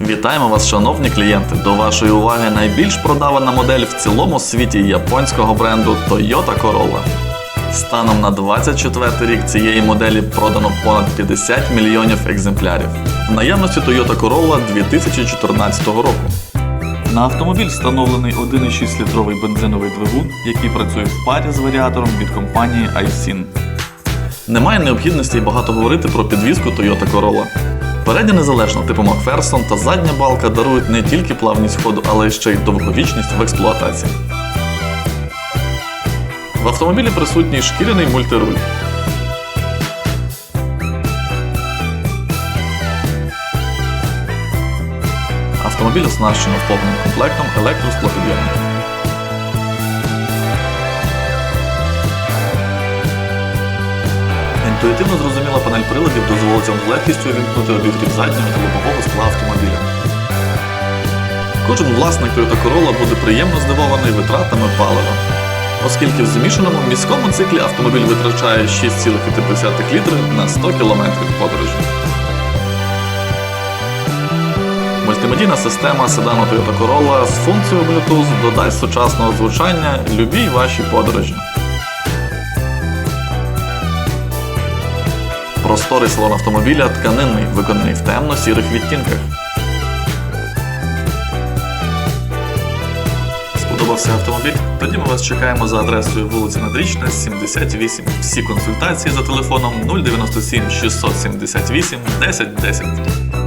Вітаємо вас, шановні клієнти! До вашої уваги найбільш продавана модель в цілому світі японського бренду Toyota Corolla. Станом на 24 рік цієї моделі продано понад 50 мільйонів екземплярів. В наявності Toyota Corolla 2014 року. На автомобіль встановлений 1,6 літровий бензиновий двигун, який працює в парі з варіатором від компанії iSyn. Немає необхідності багато говорити про підвізку Toyota Corolla. Передня незалежна типу Макферсон та задня балка дарують не тільки плавність ходу, але ще й довговічність в експлуатації. В автомобілі присутній шкіряний мультируль. Автомобіль оснащено повним комплектом електросклопідйомників. Інтуїтивно зрозуміла панель приладів дозволить вам з легкістю вімкнути обігрів заднього та лобового скла автомобіля. Кожен власник Toyota Corolla буде приємно здивований витратами палива, оскільки в змішаному міському циклі автомобіль витрачає 6,5 літри на 100 км подорожі. Мультимедійна система седану Toyota Corolla з функцією Bluetooth додасть сучасного звучання любій вашій подорожі. Просторий салон автомобіля тканинний, виконаний в темно-сірих відтінках. Сподобався автомобіль? Тоді ми вас чекаємо за адресою вулиця Надрічна, 78. Всі консультації за телефоном 097 678 1010.